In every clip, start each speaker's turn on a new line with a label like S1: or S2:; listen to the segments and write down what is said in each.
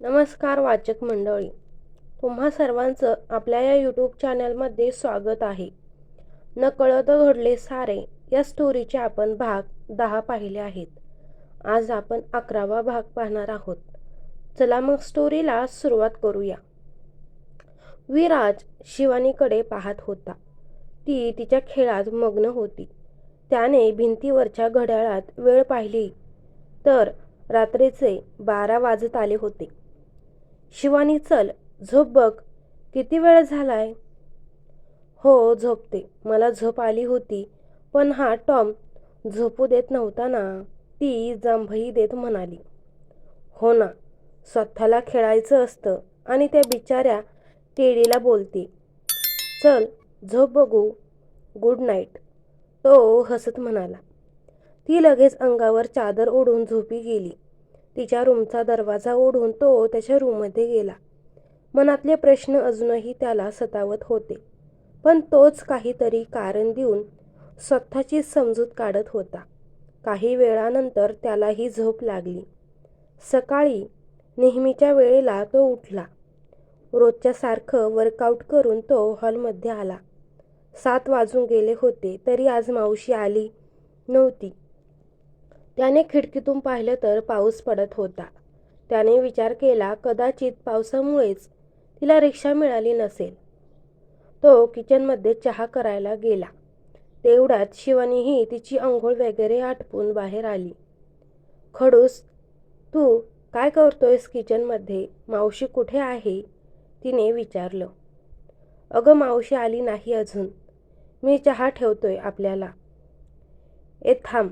S1: नमस्कार वाचक मंडळी. तुम्हा सर्वांचं आपल्या या यूट्यूब चॅनलमध्ये स्वागत आहे. नकळत घडले सारे या स्टोरीचे आपण भाग दहा पाहिले आहेत. आज आपण अकरावा भाग पाहणार आहोत. चला मग स्टोरीला सुरुवात करूया. विराज शिवानीकडे पाहत होता. ती तिच्या खेळात मग्न होती. त्याने भिंतीवरच्या घड्याळात वेळ पाहिली. तर रात्रीचे बारा वाजत आले होते. शिवानी चल झोप बघ. किती वेळ झालाय? हो झोपते. मला झोप आली होती. पण हा टॉम झोपू देत नव्हता ना. ती जांभई देत म्हणाली. हो ना स्वतःला खेळायचं असतं आणि त्या बिचाऱ्या टेडीला बोलते. चल झोप बघू. Good night. तो हसत म्हणाला. ती लगेच अंगावर चादर ओढून झोपी गेली. तिच्या रूमचा दरवाजा ओढून तो त्याच्या रूममध्ये गेला. मनातले प्रश्न अजूनही त्याला सतावत होते पण तोच काहीतरी कारण देऊन स्वतःची समजूत काढत होता. काही वेळानंतर त्यालाही झोप लागली. सकाळी नेहमीच्या वेळेला तो उठला. रोजच्यासारखं वर्कआउट करून तो हॉलमध्ये आला. सात वाजून गेले होते तरी आज मावशी आली नव्हती. त्याने खिडकीतून पाहिलं तर पाऊस पडत होता. त्याने विचार केला कदाचित पावसामुळेच तिला रिक्षा मिळाली नसेल. तो किचनमध्ये चहा करायला गेला. तेवढ्यात शिवानीही तिची अंघोळ वगैरे आटपून बाहेर आली. खडूस तू काय करतोयस किचनमध्ये? मावशी कुठे आहे? तिने विचारलं. अगं मावशी आली नाही अजून. मी चहा ठेवतोय आपल्याला. ए थांब.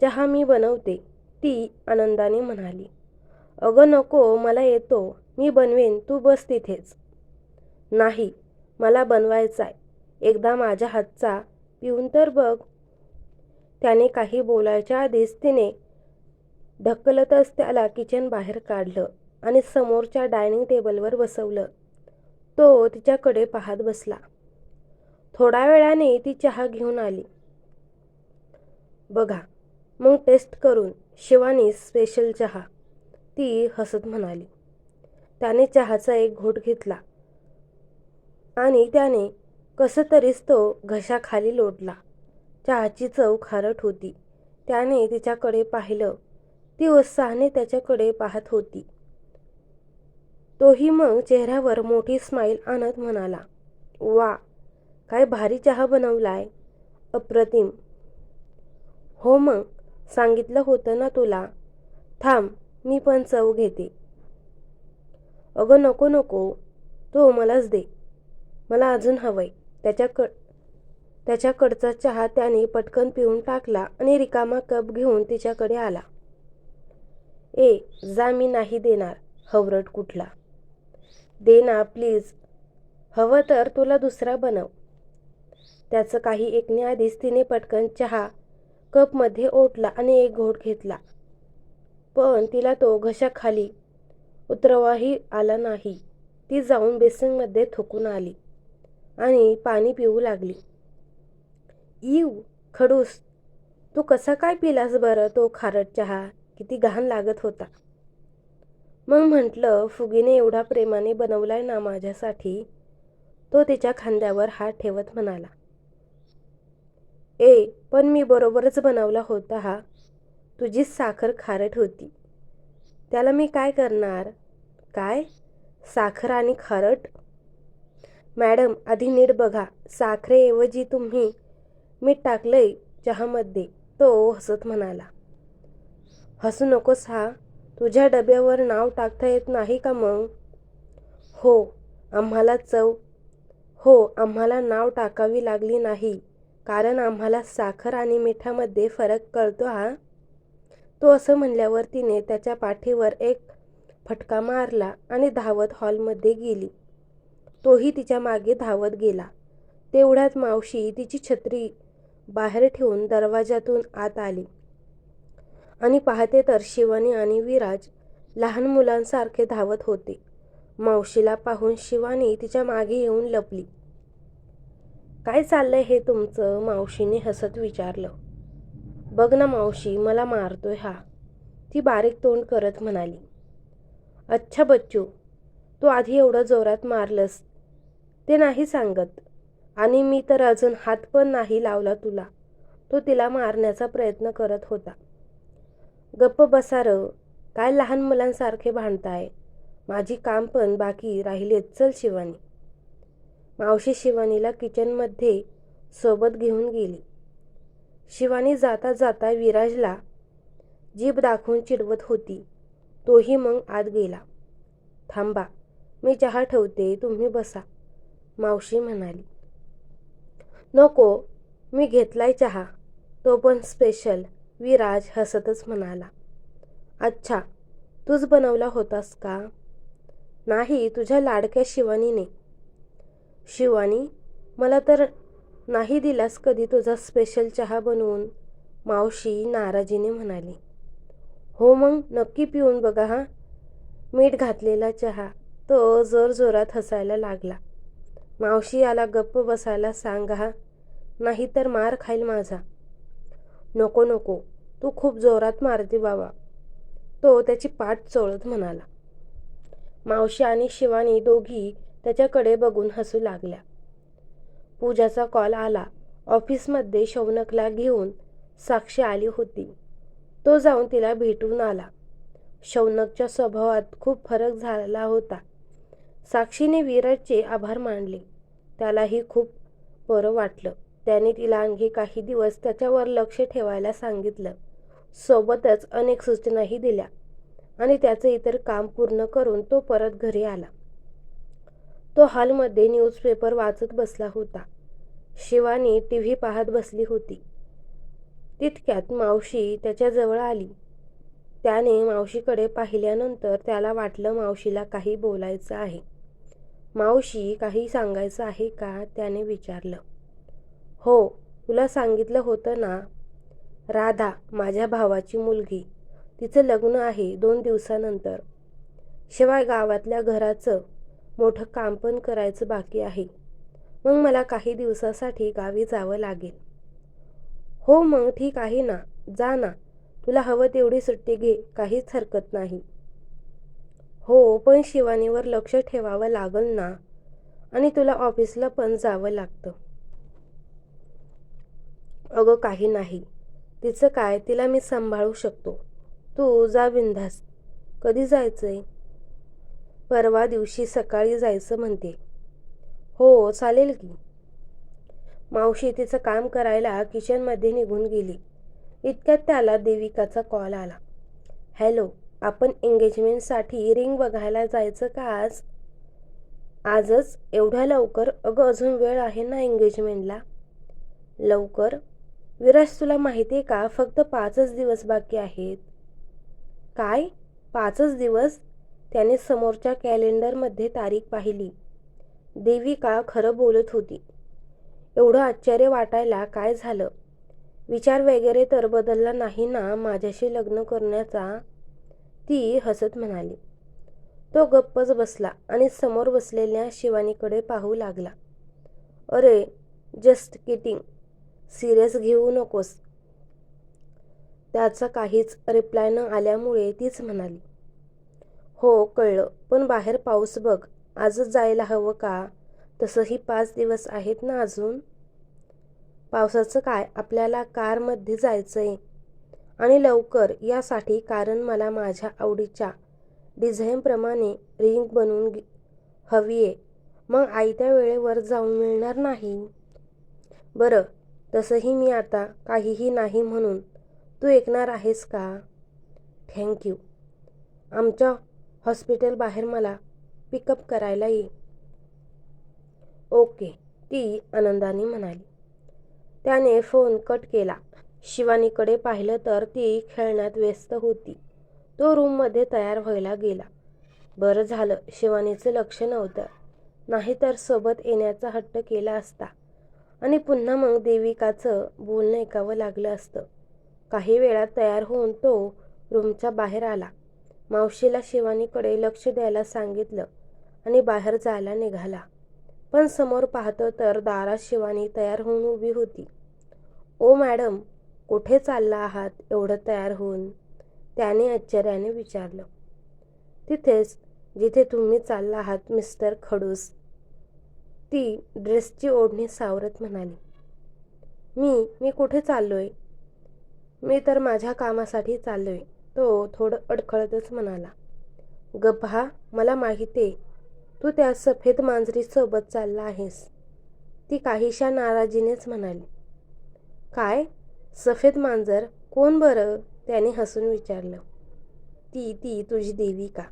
S1: चहा मी बनवते ती आनंदाने म्हणाली. अगं नको मला येतो मी बनवेन तू बस तिथेच. नाही मला बनवायचाय. आहे एकदा माझ्या हातचा पिऊन तर बघ. त्याने काही बोलायच्या आधीच तिने ढकलतच त्याला किचन बाहेर काढलं आणि समोरच्या डायनिंग टेबलवर बसवलं. तो तिच्याकडे पाहत बसला. थोड्या वेळाने ती चहा घेऊन आली. बघा मग टेस्ट करून शिवानी स्पेशल चहा. ती हसत म्हणाली. त्याने चहाचा एक घोट घेतला. आणि त्याने कसं तरीच तो घशाखाली लोटला. चहाची चव खारट होती. त्याने तिच्याकडे पाहिलं. ती उत्साहाने त्याच्याकडे पाहत होती. तोही मग चेहऱ्यावर मोठी स्माईल आणत म्हणाला वा काय भारी चहा बनवलाय अप्रतिम. हो मग सांगितलं होतं ना तुला. थांब मी पण चव घेते. अगं नको नको. तो मलाच दे. मला अजून हवंय. त्याच्याकड त्याच्याकडचा चहा त्याने पटकन पिऊन टाकला आणि रिकामा कप घेऊन तिच्याकडे आला. ए जा मी नाही देणार. हवरट कुठला. दे ना प्लीज. हवं तर तुला दुसरा बनव. त्याचं काही ऐकण्याआधीच तिने पटकन चहा कपमध्ये ओतला आणि एक घोट घेतला. पण तिला तो घशाखाली उतरवाही आला नाही. ती जाऊन बेसिनमध्ये थुकून आली आणि पाणी पिऊ लागली. इव खडूस तू कसा काय पिलास बरं तो खारट चहा? किती घाण लागत होता. मग म्हटलं फुगीने एवढा प्रेमाने बनवलाय ना माझ्यासाठी? तो तिच्या खांद्यावर हात ठेवत म्हणाला. ए पण मी बरोबरच बनवला होता हा. तुझीच साखर खारट होती. त्याला मी काय करणार? काय? साखर आणि खारट? मॅडम आधी नीट बघा. साखरेऐवजी तुम्ही मीठ टाकलंय चहामध्ये. तो हसत म्हणाला. हसू नकोस हा. तुझ्या डब्यावर नाव टाकता येत नाही का मग? हो आम्हाला चव. हो आम्हाला नाव टाकावी लागली नाही. कारण आम्हाला साखर आणि मिठामध्ये फरक कळतो हा? तो असं म्हणल्यावर तिने त्याच्या पाठीवर एक फटका मारला आणि धावत हॉलमध्ये गेली. तोही तिच्यामागे धावत गेला. तेवढ्यात मावशी तिची छत्री बाहेर ठेवून दरवाजातून आत आली. आणि पाहते तर शिवानी आणि विराज लहान मुलांसारखे धावत होते. मावशीला पाहून शिवानी तिच्यामागे येऊन लपली. काय चाललंय हे तुमचं? मावशीने हसत विचारलं. बघ ना मावशी मला मारतोय हा. ती बारीक तोंड करत म्हणाली. अच्छा बच्चू तू आधी एवढं जोरात मारलंस. ते नाही सांगत. आणि मी तर अजून हात पण नाही लावला तुला. तो तिला मारण्याचा प्रयत्न करत होता. गप्प बसा र. काय लहान मुलांसारखे भांडताय. माझी काम पण बाकी राहिलेत चल शिवानी. मावशी शिवानीला किचनमध्ये सोबत घेऊन गेली. शिवानी जाता जाता विराजला जीभ दाखवून चिडवत होती. तोही मग आत गेला. थांबा मी चहा ठेवते तुम्ही बसा मावशी म्हणाली. नको मी घेतलाय चहा. तो पण स्पेशल विराज हसतच म्हणाला. अच्छा तूच बनवला होतास का? नाही तुझ्या लाडक्या शिवानीने. शिवानी मला तर नाही दिलास कधी तुझा स्पेशल चहा बनवून मावशी नाराजीने म्हणाली. हो मग नक्की पिऊन बघा हा. मीठ घातलेला चहा तो जोरजोरात हसायला लागला. मावशी याला गप्प बसायला सांग हा नाहीतर मार खाईल माझा. नको नको तू खूप जोरात मारते बाबा. तो त्याची पाठ चोळत म्हणाला. मावशी आणि शिवानी दोघी त्याच्याकडे बघून हसू लागल्या. पूजाचा कॉल आला. ऑफिसमध्ये शौनकला घेऊन साक्षी आली होती. तो जाऊन तिला भेटून आला. शौनकच्या स्वभावात खूप फरक झाला होता. साक्षीने विराजचे आभार मानले. त्यालाही खूप बरं वाटलं. त्याने तिला आणखी काही दिवस त्याच्यावर लक्ष ठेवायला सांगितलं. सोबतच अनेक सूचनाही दिल्या आणि त्याचं इतर काम पूर्ण करून तो परत घरी आला. तो हॉलमध्ये न्यूजपेपर वाचत बसला होता. शिवानी टी व्ही पाहत बसली होती. तितक्यात मावशी त्याच्याजवळ आली. त्याने मावशीकडे पाहिल्यानंतर त्याला वाटलं मावशीला काही बोलायचं आहे. मावशी काही सांगायचं आहे का? त्याने विचारलं. हो तुला सांगितलं होतं ना? राधा माझ्या भावाची मुलगी. तिचं लग्न आहे दोन दिवसानंतर. शिवाय गावातल्या घराचं मोठं काम पण करायचं बाकी आहे. मग मला काही दिवसासाठी गावी जावं लागेल. हो मग ठीक आहे ना. जा ना. तुला हवं तेवढी सुट्टी घे. काहीच हरकत नाही. हो पण शिवानीवर लक्ष ठेवावं लागल ना. आणि तुला ऑफिसला पण जावं लागतं. अगं काही नाही. तिचं काय तिला मी सांभाळू शकतो. तू जा बिंधास कधी जायचं आहे परवा दिवशी सकाळी जायचं म्हणते. हो चालेल की. मावशी तिचं काम करायला किचनमध्ये निघून गेली. इतक्यात त्याला देविकाचा कॉल आला. हॅलो आपण एंगेजमेंटसाठी रिंग बघायला जायचं का आज? आजच? एवढ्या लवकर? अगं अजून वेळ आहे ना एंगेजमेंटला? लवकर? विराज तुला माहिती आहे का फक्त पाचच दिवस बाकी आहेत. काय? पाचच दिवस? त्याने समोरच्या कॅलेंडरमध्ये तारीख पाहिली. देविका खरं बोलत होती? एवढं आश्चर्य वाटायला काय झालं? विचार वगैरे तर बदलला नाही ना माझ्याशी लग्न करण्याचा? ती हसत म्हणाली. तो गप्पच बसला आणि समोर बसलेल्या शिवानीकडे पाहू लागला. अरे जस्ट किटिंग सिरियस घेऊ नकोस. त्याचा काहीच रिप्लाय न आल्यामुळे तीच म्हणाली. हो कळलं. पण बाहेर पाऊस बघ. आजच जायला हवं का? तसंही पाच दिवस आहेत ना अजून? पावसाचं काय? आपल्याला कारमध्ये जायचं आहे आणि लवकर. यासाठी कारण मला माझ्या आवडीच्या डिझाईनप्रमाणे रिंग बनवून हवी आहे मग आयत्या वेळेवर जाऊन मिळणार नाही? बरं. तसंही मी आता काहीही नाही म्हणून. तू ऐकणार आहेस का? थँक्यू. आमच्या हॉस्पिटल बाहेर मला पिकअप करायला ये. ओके ती आनंदाने म्हणाली. त्याने फोन कट केला. शिवानीकडे पाहिलं तर ती खेळण्यात व्यस्त होती. तो रूममध्ये तयार व्हायला गेला. बरं झालं शिवानीचं लक्ष नव्हतं. नाहीतर सोबत येण्याचा हट्ट केला असता. आणि पुन्हा मग देविकाचं बोलणं ऐकावं लागलं असतं. काही वेळात तयार होऊन तो रूमच्या बाहेर आला. मावशीला शिवानीकडे लक्ष द्यायला सांगितलं आणि बाहेर जायला निघाला. पण समोर पाहतो तर दारात शिवानी तयार होऊन उभी होती. ओ मॅडम कुठे चालला आहात? एवढं तयार होऊन त्याने आश्चर्याने विचारलं. तिथेच जिथे तुम्ही चालला आहात मिस्टर खडूस. ती ड्रेसची ओढणी सावरत म्हणाली. मी मी कुठे चाललो आहे मी तर माझ्या कामासाठी चाललो आहे तो थोडं अडखळतच म्हणाला गभा मला माहिती आहे तू त्या सफेद मांजरीसोबत चालला आहेस. ती काहीशा नाराजीनेच म्हणाली काय? सफेद मांजर? कोण बरं? त्याने हसून विचारलं ती ती तुझी देविका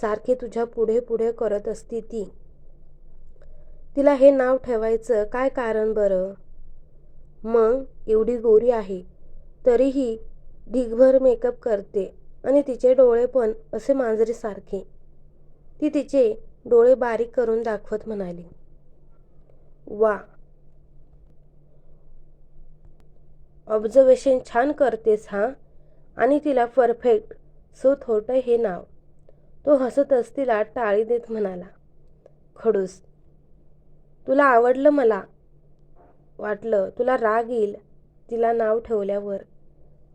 S1: सारखी तुझ्या पुढे पुढे करत असती ती. तिला हे नाव ठेवायचं काय कारण बरं? मग एवढी गोरी आहे तरीही ढीगभर मेकअप करते आणि तिचे डोळे पण असे मांजरीसारखे ती तिचे डोळे बारीक करून दाखवत म्हणाली वा ऑब्झर्वेशन छान करतेस हा? आणि तिला परफेक्ट सो थोटं हे नाव. तो हसतच तिला टाळी देत म्हणाला खडूस तुला आवडलं मला? वाटलं तुला राग येईल तिला नाव ठेवल्यावर.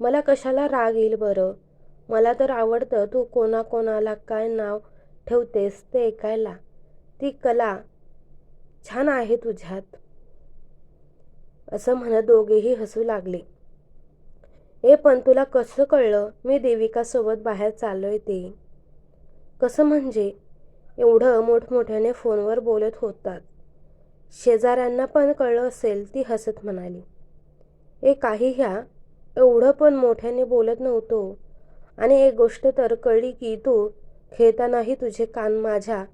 S1: मला कशाला राग येईल बरं? मला तर आवडतं तू कोणाकोणाला काय नाव ठेवतेस ते ऐकायला. ती कला छान आहे तुझ्यात. असं म्हणत दोघेही हसू लागले. ए पण तुला कसं कळलं? मी देविकासोबत बाहेर चाललोय ते. कसं म्हणजे? एवढं मोठमोठ्याने फोनवर बोलत होतात. शेजाऱ्यांना पण कळलं असेल ती हसत म्हणाली. ए काही ह्या एवढं पण मोठ्याने बोलत नव्हतो. आणि एक गोष्ट तर कळली की तू खेळतानाही तुझे कान माझ्या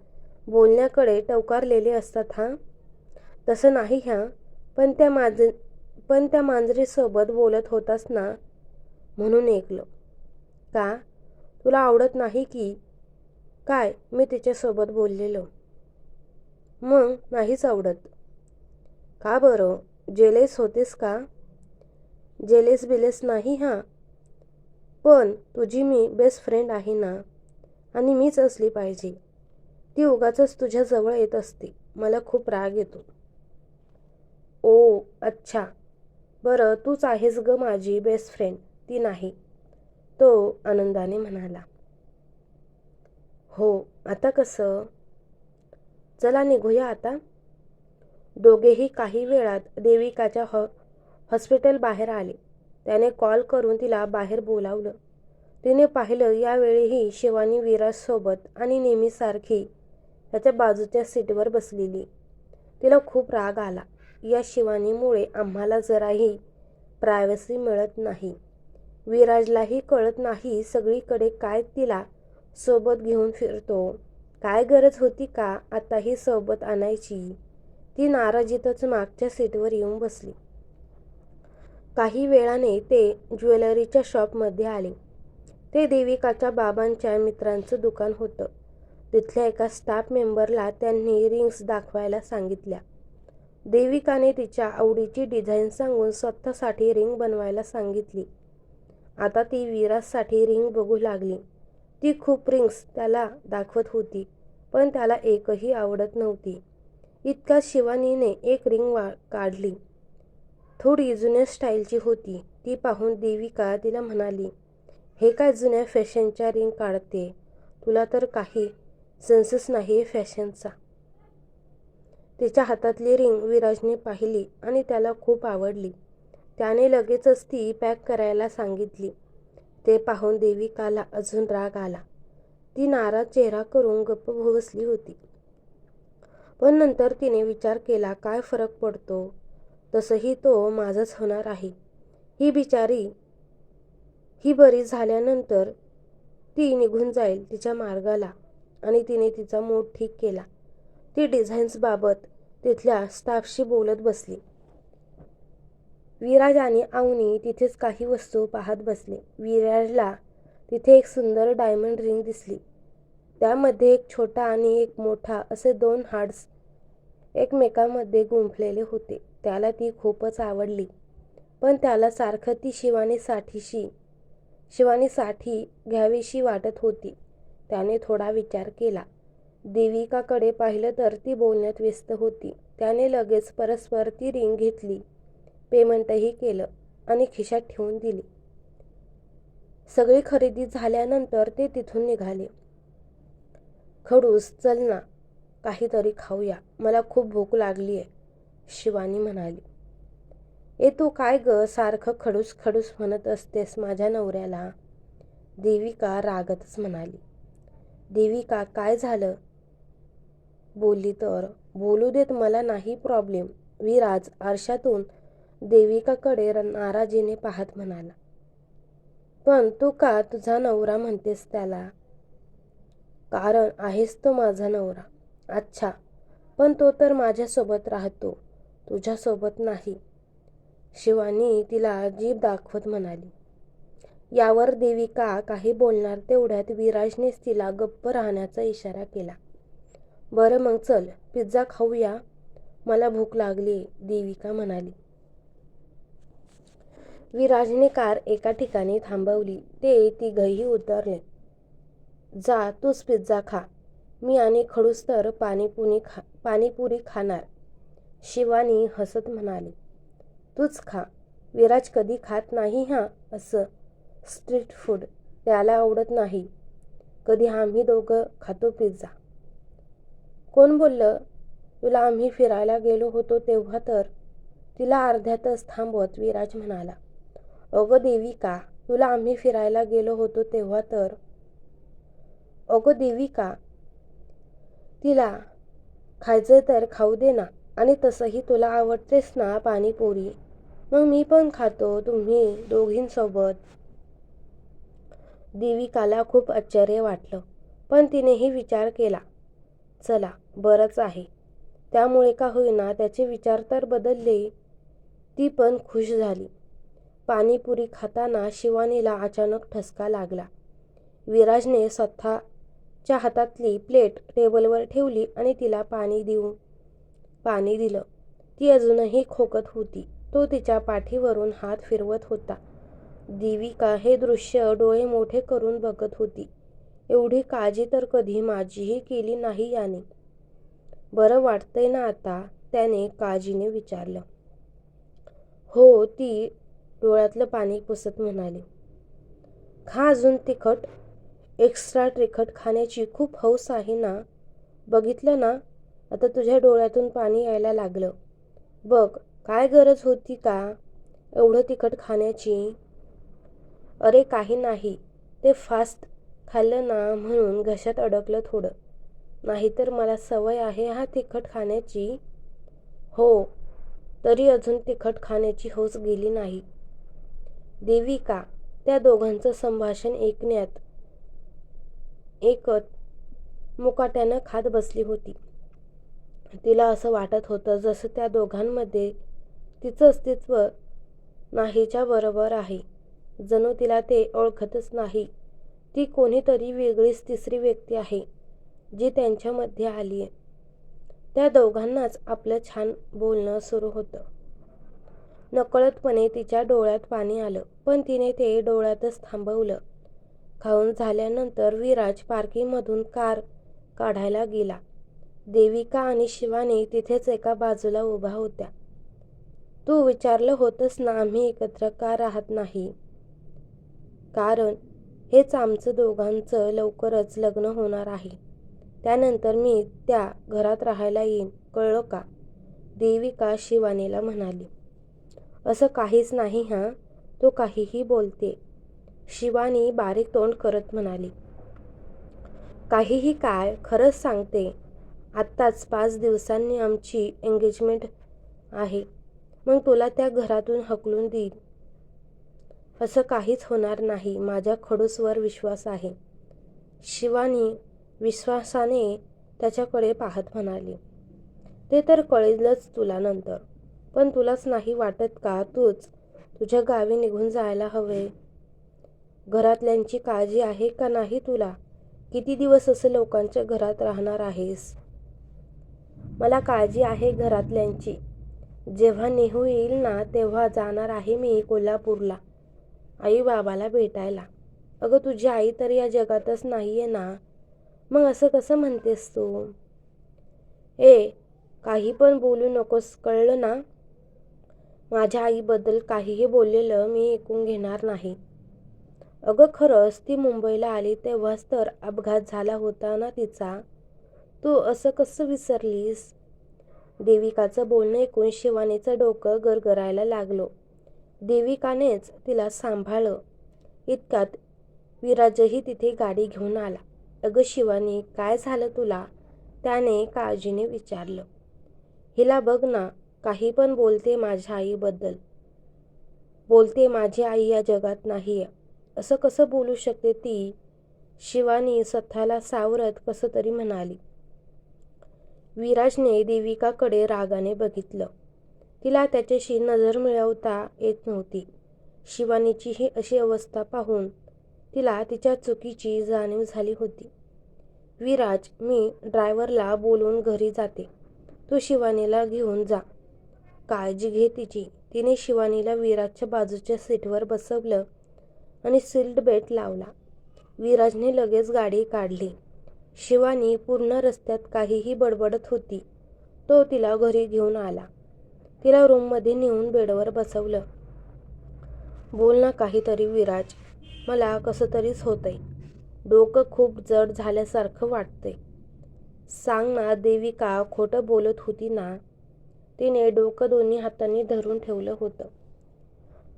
S1: बोलण्याकडे टवकारलेले असतात हां? तसं नाही ह्या पण त्या मांज पण त्या मांजरीसोबत बोलत होतास ना? म्हणून ऐकलं. का? तुला आवडत नाही की? काय? मी तिच्यासोबत बोललेलो. मग नाहीच आवडत. का बरं? जेलेस होतेस का? जेलेस बिलेस नाही हां. पण तुझी मी बेस्ट फ्रेंड आहे ना. आणि मीच असली पाहिजे. ती उगाच तुझ्याजवळ येत असते. मला खूप राग येतो. ओ अच्छा. बरं तूच आहेस ग माझी बेस्ट फ्रेंड. ती नाही. तो आनंदाने म्हणाला. हो आता कसं? चला निघूया आता. दोघेही काही वेळात देविकाच्या हॉ हॉस्पिटल बाहेर आले. त्याने कॉल करून तिला बाहेर बोलावलं. तिने पाहिलं यावेळीही शिवानी विराजसोबत आणि नेहमीसारखी त्याच्या बाजूच्या सीटवर बसलेली. तिला खूप राग आला. या शिवानीमुळे आम्हाला जराही प्रायव्हसी मिळत नाही. विराजलाही कळत नाही सगळीकडे काय तिला सोबत घेऊन फिरतो. काय गरज होती का आताही सोबत आणायची? ती नाराजीतच मागच्या सीटवर येऊन बसली. काही वेळाने ते ज्वेलरीच्या शॉपमध्ये आले. ते देविकाच्या बाबांच्या मित्रांचं दुकान होतं. तिथल्या एका स्टाफ मेंबरला त्यांनी रिंग्स दाखवायला सांगितल्या. देविकाने तिच्या आवडीची डिझाईन सांगून स्वतःसाठी रिंग बनवायला सांगितली. आता ती विराजसाठी रिंग बघू लागली. ती खूप रिंग्स त्याला दाखवत होती पण त्याला एकही आवडत नव्हती. इतका शिवानीने एक रिंग वा काढली. थोडी जुन्या स्टाईलची होती. ती पाहून देविका तिला म्हणाली हे काय जुन्या फॅशनच्या रिंग काढते? तुला तर काही सेन्सच नाही फॅशनचा तिच्या हातातली रिंग विराजने पाहिली आणि त्याला खूप आवडली. त्याने लगेचच ती पॅक करायला सांगितली. ते पाहून देविकाला अजून राग आला. ती नाराज चेहरा करून गप्प बसली होती. पण नंतर तिने विचार केला काय फरक पडतो? तसंही तो माझाच होणार आहे. ही बिचारी ही बरी झाल्यानंतर ती निघून जाईल तिच्या मार्गाला आणि तिने तिचा मूड ठीक केला. ती डिझाईन्सबाबत तिथल्या स्टाफशी बोलत बसली. विराज आणि आवनी तिथेच काही वस्तू पाहत बसले. विराजला तिथे एक सुंदर डायमंड रिंग दिसली. त्यामध्ये एक छोटा आणि एक मोठा असे दोन हार्ट्स एकमेकांमध्ये गुंफलेले होते. त्याला ती खूपच आवडली. पण त्याला सारखं ती शिवानीसाठीशी शिवानीसाठी घ्यावीशी वाटत होती. त्याने थोडा विचार केला. देविकाकडे पाहिलं तर ती बोलण्यात व्यस्त होती. त्याने लगेच परस्पर ती रिंग घेतली. पेमेंटही केलं आणि खिशात ठेवून दिली. सगळी खरेदी झाल्यानंतर ते तिथून निघाले. खडूस चल ना. काहीतरी खाऊया. मला खूप भूक लागली आहे शिवानी म्हणाली. ए तू काय ग सारखं खडूस खडूस म्हणत असतेस माझ्या नवऱ्याला? देविका रागतच म्हणाली. देविका काय झालं? बोलली तर बोलू देत मला नाही प्रॉब्लेम विराज आरशातून देविकाकडे र- नाराजीने पाहत म्हणाला. पण तू का तुझा नवरा म्हणतेस त्याला? कारण आहेस तो माझा नवरा. अच्छा. पण तो तर माझ्यासोबत राहतो. तुझ्यासोबत नाही. शिवानी तिला जीभ दाखवत म्हणाली. यावर देविका काही बोलणार तेवढ्यात विराजनेच तिला गप्प राहण्याचा इशारा केला. बरं मग चल पिझ्झा खाऊया. मला भूक लागली देविका म्हणाली. विराजने कार एका ठिकाणी थांबवली. ते तिघही उतरले. जा तूच पिझ्झा खा. मी आणि खडूस तर पाणीपुरी खा पाणीपुरी खाणार. शिवानी हसत म्हणाली तूच खा. विराज कधी खात नाही हा असं स्ट्रीट फूड त्याला आवडत नाही. कधी आम्ही दोघं खातो पिझ्झा. कोण बोललं? तुला आम्ही फिरायला गेलो होतो तेव्हा तर. तिला अर्ध्यातच थांबवत विराज म्हणाला. अगं देविका तुला आम्ही फिरायला गेलो होतो तेव्हा तर. अगं देविका तिला खायचं तर खाऊ दे ना. आणि तसंही तुला आवडतेस ना पाणीपुरी मग मी पण खातो तुम्ही दोघींसोबत. देविकाला खूप आश्चर्य वाटलं पण तिनेही विचार केला चला बरंच आहे. त्यामुळे का होईना त्याचे विचार तर बदलले. ती पण खुश झाली. पाणीपुरी खाताना शिवानीला अचानक ठसका लागला. विराजने स्वतःच्या हातातली प्लेट टेबलवर ठेवली आणि तिला पाणी देऊन पाणी दिलं. ती अजूनही खोकत होती. तो तिच्या पाठीवरून हात फिरवत होता. देविका हे दृश्य डोळे मोठे करून बघत होती. एवढी काळजी तर कधी माझीही केली नाही याने. बरं वाटतंय ना आता? त्याने काळजीने विचारलं. हो ती डोळ्यातलं पाणी पुसत म्हणाली. खा अजून तिखट. एक्स्ट्रा तिखट खाण्याची खूप हौस आहे ना? बघितलं ना? आता तुझ्या डोळ्यातून पाणी यायला लागलं. बघ काय गरज होती का एवढं तिखट खाण्याची? अरे काही नाही. ते फास्ट खाल्लं ना म्हणून घशात अडकलं थोडं. नाहीतर मला सवय आहे हा तिखट खाण्याची. हो तरी अजून तिखट खाण्याची हौस गेली नाही. देविका त्या दोघांचं संभाषण ऐकण्यात एकत मुकाट्यानं खात बसली होती. तिला असं वाटत होतं जसं त्या दोघांमध्ये तिचं अस्तित्व नाहीच्या बरोबर आहे. जणू तिला ते ओळखतच नाही. ती कोणीतरी वेगळीच तिसरी व्यक्ती आहे जी त्यांच्यामध्ये आली आहे त्या दोघांनाच आपलं छान बोलणं सुरू होतं. नकळतपणे तिच्या डोळ्यात पाणी आलं पण तिने ते डोळ्यातच थांबवलं. खाऊन झाल्यानंतर विराज पार्किंगमधून कार काढायला गेला. देविका आणि शिवानी तिथेच एका बाजूला उभा होत्या. तू विचारलं होतंस ना आम्ही एकत्र का राहत नाही? कारण हेच आमचं दोघांचं लवकरच लग्न होणार आहे. त्यानंतर मी त्या घरात राहायला येईन कळलं का? देविका शिवानीला म्हणाली. असं काहीच नाही हां. तो काहीही बोलते. शिवानी बारीक तोंड करत म्हणाली. काहीही काय खरंच सांगते. आत्ताच पाच दिवसांनी आमची एंगेजमेंट आहे. मग तुला त्या घरातून हकलून देईन. असं काहीच होणार नाही. माझ्या खडूसवर विश्वास आहे. शिवानी विश्वासाने त्याच्याकडे पाहत म्हणाली ते तर कळेलच तुला नंतर. पण तुलाच नाही वाटत का? तूच तुझ्या गावी निघून जायला हवे. घरातल्यांची काळजी आहे का नाही तुला? किती दिवस असं लोकांच्या घरात राहणार आहेस? मला काळजी आहे घरातल्यांची. जेव्हा नेहू येईल ना तेव्हा जाणार आहे मी कोल्हापूरला. आई बाबाला भेटायला. अगं तुझी आई तर या जगातच नाही आहे ना. मग असं कसं म्हणतेस तू? ए काही पण बोलू नकोस कळलं ना? माझ्या आईबद्दल काहीही बोललेलं मी ऐकून घेणार नाही. अगं खरंच ती मुंबईला आली तेव्हाच तर अपघात झाला होता ना तिचा. तू असं कसं विसरलीस? देविकाचं बोलणं ऐकून शिवानीचं डोकं गरगरायला लागलो. देविकानेच तिला सांभाळलं. इतक्यात विराजही तिथे गाडी घेऊन आला. अगं शिवानी काय झालं तुला? त्याने काळजीने विचारलं. हिला बघ ना काही पण बोलते माझ्या आईबद्दल. बोलते माझी आई या जगात नाही आहे असं कसं बोलू शकते ती? शिवानी स्वतःला सावरत कसं तरी म्हणाली. विराजने देविकाकडे रागाने बघितलं. तिला त्याच्याशी नजर मिळवता येत नव्हती. शिवानीची ही अशी अवस्था पाहून तिला तिच्या चुकीची जाणीव झाली होती. विराज मी ड्रायव्हरला बोलून घरी जाते. तू शिवानीला घेऊन जा. काळजी घे तिची. तिने शिवानीला विराजच्या बाजूच्या सीटवर बसवलं आणि सील्ड बेल्ट लावला. विराजने लगेच गाडी काढली. शिवानी पूर्ण रस्त्यात काहीही बडबडत होती. तो तिला घरी घेऊन आला. तिला रूममध्ये नेऊन बेडवर बसवलं. बोल ना काहीतरी विराज मला कसं तरीच होतंय. डोकं खूप जड झाल्यासारखं वाटतंय. सांग ना देविका खोटं बोलत होती ना? तिने डोकं दोन्ही हातांनी धरून ठेवलं होतं.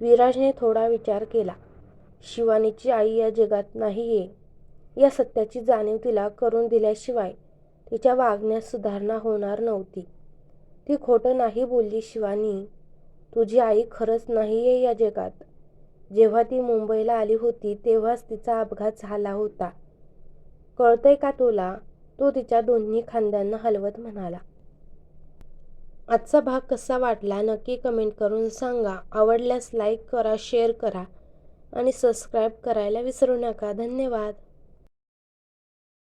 S1: विराजने थोडा विचार केला. शिवानीची आई या जगात नाही आहे या सत्याची जाणीव तिला करून दिल्याशिवाय तिच्या वागण्यात सुधारणा होणार नव्हती. ती खोटं नाही बोलली शिवानी तुझी आई खरंच नाही आहे या जगात. जेव्हा ती मुंबईला आली होती तेव्हाच तिचा अपघात झाला होता. कळतंय का तुला? तो तिच्या दोन्ही खांद्यांना हलवत म्हणाला. आजचा भाग कसा वाटला नक्की कमेंट करून सांगा. आवडल्यास लाईक करा शेअर करा आणि सबस्क्राईब करायला विसरू नका. धन्यवाद.